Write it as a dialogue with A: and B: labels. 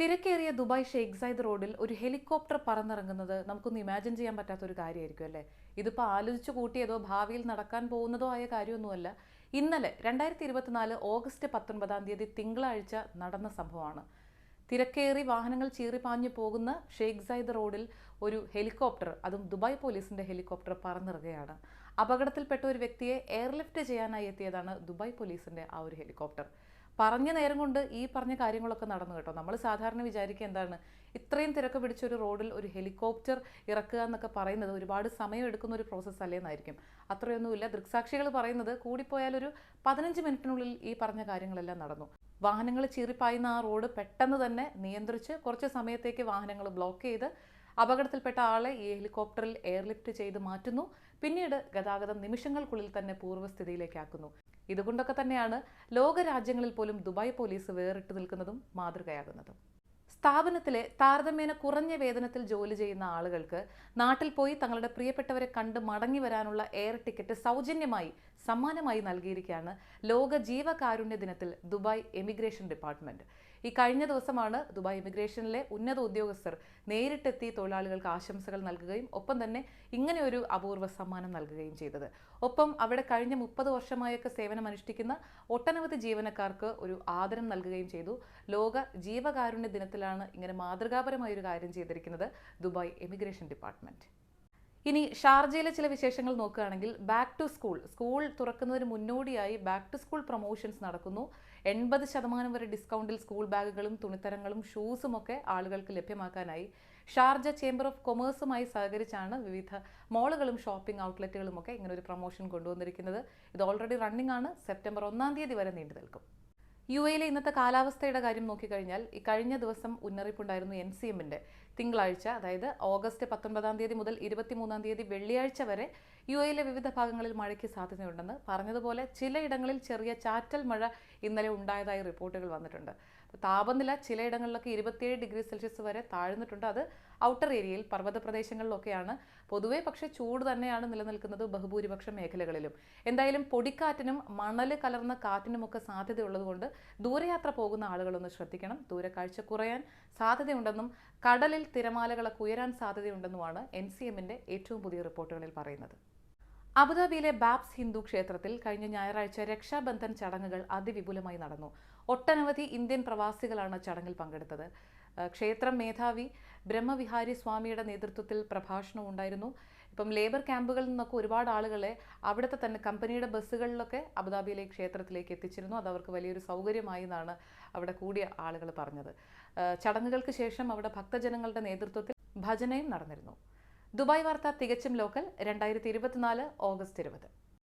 A: തിരക്കേറിയ ദുബായ് ഷെയ്ഖ് സൈദ് റോഡിൽ ഒരു ഹെലികോപ്റ്റർ പറന്നിറങ്ങുന്നത് നമുക്കൊന്ന് ഇമാജിൻ ചെയ്യാൻ പറ്റാത്ത ഒരു കാര്യമായിരിക്കും അല്ലേ? ഇതിപ്പോൾ ആലോചിച്ച് കൂട്ടിയതോ ഭാവിയിൽ നടക്കാൻ പോകുന്നതോ ആയ കാര്യമൊന്നുമല്ല. ഇന്നലെ രണ്ടായിരത്തി ഇരുപത്തിനാല് ഓഗസ്റ്റ് പത്തൊൻപതാം തീയതി തിങ്കളാഴ്ച നടന്ന സംഭവമാണ്. തിരക്കേറി വാഹനങ്ങൾ ചീറിപ്പാഞ്ഞു പോകുന്ന ഷെയ്ഖ് സൈദ് റോഡിൽ ഒരു ഹെലികോപ്റ്റർ അതും ദുബായ് പോലീസിന്റെ ഹെലികോപ്റ്റർ പറന്നിറങ്ങുകയാണ്. അപകടത്തിൽപ്പെട്ട ഒരു വ്യക്തിയെ എയർലിഫ്റ്റ് ചെയ്യാനായി എത്തിയതാണ് ദുബായ് പോലീസിന്റെ ആ ഒരു ഹെലികോപ്റ്റർ. പറഞ്ഞ നേരം കൊണ്ട് ഈ പറഞ്ഞ കാര്യങ്ങളൊക്കെ നടന്നു കേട്ടോ. നമ്മൾ സാധാരണ വിചാരിക്കുക എന്താണ്? ഇത്രയും തിരക്ക് പിടിച്ച ഒരു റോഡിൽ ഒരു ഹെലികോപ്റ്റർ ഇറക്കുക എന്നൊക്കെ പറയുന്നത് ഒരുപാട് സമയം എടുക്കുന്ന ഒരു പ്രോസസ്സ് അല്ലേന്നായിരിക്കും അത്രയൊന്നുമില്ല. ദൃക്സാക്ഷികൾ പറയുന്നത് കൂടിപ്പോയാൽ ഒരു പതിനഞ്ച് മിനിറ്റിനുള്ളിൽ ഈ പറഞ്ഞ കാര്യങ്ങളെല്ലാം നടന്നു. വാഹനങ്ങൾ ചീറിപ്പായുന്ന ആ റോഡ് പെട്ടെന്ന് തന്നെ നിയന്ത്രിച്ച് കുറച്ച് സമയത്തേക്ക് വാഹനങ്ങൾ ബ്ലോക്ക് ചെയ്ത് അപകടത്തിൽപ്പെട്ട ആളെ ഈ ഹെലികോപ്റ്ററിൽ എയർലിഫ്റ്റ് ചെയ്ത് മാറ്റുന്നു. പിന്നീട് ഗതാഗതം നിമിഷങ്ങൾക്കുള്ളിൽ തന്നെ പൂർവസ്ഥിതിയിലേക്കാക്കുന്നു. ഇതുകൊണ്ടൊക്കെ തന്നെയാണ് ലോകരാജ്യങ്ങളിൽ പോലും ദുബായ് പോലീസ് വേറിട്ട് നിൽക്കുന്നതും മാതൃകയാകുന്നതും. സ്ഥാപനത്തിലെ താരതമ്യേന കുറഞ്ഞ വേതനത്തിൽ ജോലി ചെയ്യുന്ന ആളുകൾക്ക് നാട്ടിൽ പോയി തങ്ങളുടെ പ്രിയപ്പെട്ടവരെ കണ്ട് മടങ്ങി വരാനുള്ള എയർ ടിക്കറ്റ് സൗജന്യമായി സമ്മാനമായി നൽകിയിരിക്കുകയാണ് ലോക ജീവകാരുണ്യ ദിനത്തിൽ ദുബായ് എമിഗ്രേഷൻ ഡിപ്പാർട്ട്മെന്റ്. ഈ കഴിഞ്ഞ ദിവസമാണ് ദുബായ് ഇമിഗ്രേഷനിലെ ഉന്നത ഉദ്യോഗസ്ഥർ നേരിട്ടെത്തി തൊഴിലാളികൾക്ക് ആശംസകൾ നൽകുകയും ഒപ്പം തന്നെ ഇങ്ങനെ ഒരു അപൂർവ സമ്മാനം നൽകുകയും ചെയ്തത്. ഒപ്പം അവിടെ കഴിഞ്ഞ മുപ്പത് വർഷമായൊക്കെ സേവനം അനുഷ്ഠിക്കുന്ന ഒട്ടനവധി ജീവനക്കാർക്ക് ഒരു ആദരം നൽകുകയും ചെയ്തു. ലോക ജീവകാരുണ്യ ദിനത്തിലാണ് ഇങ്ങനെ മാതൃകാപരമായ ഒരു കാര്യം ചെയ്തിരിക്കുന്നത് ദുബായ് എമിഗ്രേഷൻ ഡിപ്പാർട്ട്മെന്റ്. ഇനി ഷാർജയിലെ ചില വിശേഷങ്ങൾ നോക്കുകയാണെങ്കിൽ ബാക്ക് ടു സ്കൂൾ സ്കൂൾ തുറക്കുന്നതിന് മുന്നോടിയായി ബാക്ക് ടു സ്കൂൾ പ്രൊമോഷൻസ് നടക്കുന്നു. എൺപത് ശതമാനം വരെ ഡിസ്കൗണ്ടിൽ സ്കൂൾ ബാഗുകളും തുണിത്തരങ്ങളും ഷൂസും ഒക്കെ ആളുകൾക്ക് ലഭ്യമാക്കാനായി. ഷാർജ ചേംബർ ഓഫ് കൊമേഴ്സുമായി സഹകരിച്ചാണ് വിവിധ മോളുകളും ഷോപ്പിംഗ് ഔട്ട്ലെറ്റുകളും ഒക്കെ ഇങ്ങനെ ഒരു പ്രൊമോഷൻ കൊണ്ടുവന്നിരിക്കുന്നത്. ഇത് ഓൾറെഡി റണ്ണിംഗ് ആണ്. സെപ്റ്റംബർ ഒന്നാം തീയതി വരെ നീണ്ടു നിൽക്കും. യു എയിലെ ഇന്നത്തെ കാലാവസ്ഥയുടെ കാര്യം നോക്കിക്കഴിഞ്ഞാൽ ഈ കഴിഞ്ഞ ദിവസം മുന്നറിയിപ്പുണ്ടായിരുന്നു എൻ സി എമ്മിന്റെ. തിങ്കളാഴ്ച അതായത് ഓഗസ്റ്റ് പത്തൊൻപതാം തീയതി മുതൽ ഇരുപത്തിമൂന്നാം തീയതി വെള്ളിയാഴ്ച വരെ യു എയിലെ വിവിധ ഭാഗങ്ങളിൽ മഴയ്ക്ക് സാധ്യതയുണ്ടെന്ന്. പറഞ്ഞതുപോലെ ചിലയിടങ്ങളിൽ ചെറിയ ചാറ്റൽ മഴ ഇന്നലെ ഉണ്ടായതായി റിപ്പോർട്ടുകൾ വന്നിട്ടുണ്ട്. താപനില ചിലയിടങ്ങളിലൊക്കെ ഇരുപത്തിയേഴ് ഡിഗ്രി സെൽഷ്യസ് വരെ താഴ്ന്നിട്ടുണ്ട്. അത് ഔട്ടർ ഏരിയയിൽ പർവത പ്രദേശങ്ങളിലൊക്കെയാണ് പൊതുവേ പക്ഷേ ചൂട് തന്നെയാണ് നിലനിൽക്കുന്നത് ബഹുഭൂരിപക്ഷ മേഖലകളിലും. എന്തായാലും പൊടിക്കാറ്റിനും മണൽ കലർന്ന കാറ്റിനുമൊക്കെ സാധ്യതയുള്ളതുകൊണ്ട് ദൂരയാത്ര പോകുന്ന ആളുകളൊന്ന് ശ്രദ്ധിക്കണം. ദൂരക്കാഴ്ച കുറയാൻ സാധ്യതയുണ്ടെന്നും കടലിൽ തിരമാലകളൊക്കെ ഉയരാൻ സാധ്യതയുണ്ടെന്നുമാണ് എൻ സി എമ്മിന്റെ ഏറ്റവും പുതിയ റിപ്പോർട്ടുകളിൽ പറയുന്നത്. അബുദാബിയിലെ ബാബ്സ് ഹിന്ദു ക്ഷേത്രത്തിൽ കഴിഞ്ഞ ഞായറാഴ്ച രക്ഷാബന്ധൻ ചടങ്ങുകൾ അതിവിപുലമായി നടന്നു. ഒട്ടനവധി ഇന്ത്യൻ പ്രവാസികളാണ് ചടങ്ങിൽ പങ്കെടുത്തത്. ക്ഷേത്രം മേധാവി ബ്രഹ്മവിഹാരി സ്വാമിയുടെ നേതൃത്വത്തിൽ പ്രഭാഷണം ഉണ്ടായിരുന്നു. ഇപ്പം ലേബർ ക്യാമ്പുകളിൽ നിന്നൊക്കെ ഒരുപാട് ആളുകളെ അവിടുത്തെ തന്നെ കമ്പനിയുടെ ബസ്സുകളിലൊക്കെ അബുദാബിയിലെ ക്ഷേത്രത്തിലേക്ക് എത്തിച്ചിരുന്നു. അത് അവർക്ക് വലിയൊരു സൗകര്യമായി എന്നാണ് അവിടെ കൂടിയ ആളുകൾ പറഞ്ഞത്. ചടങ്ങുകൾക്ക് ശേഷം അവിടെ ഭക്തജനങ്ങളുടെ നേതൃത്വത്തിൽ ഭജനയും നടന്നിരുന്നു. ദുബായ് വാർത്ത തികച്ചും ലോക്കൽ രണ്ടായിരത്തി ഇരുപത്തിനാല് ഓഗസ്റ്റ് ഇരുപത്.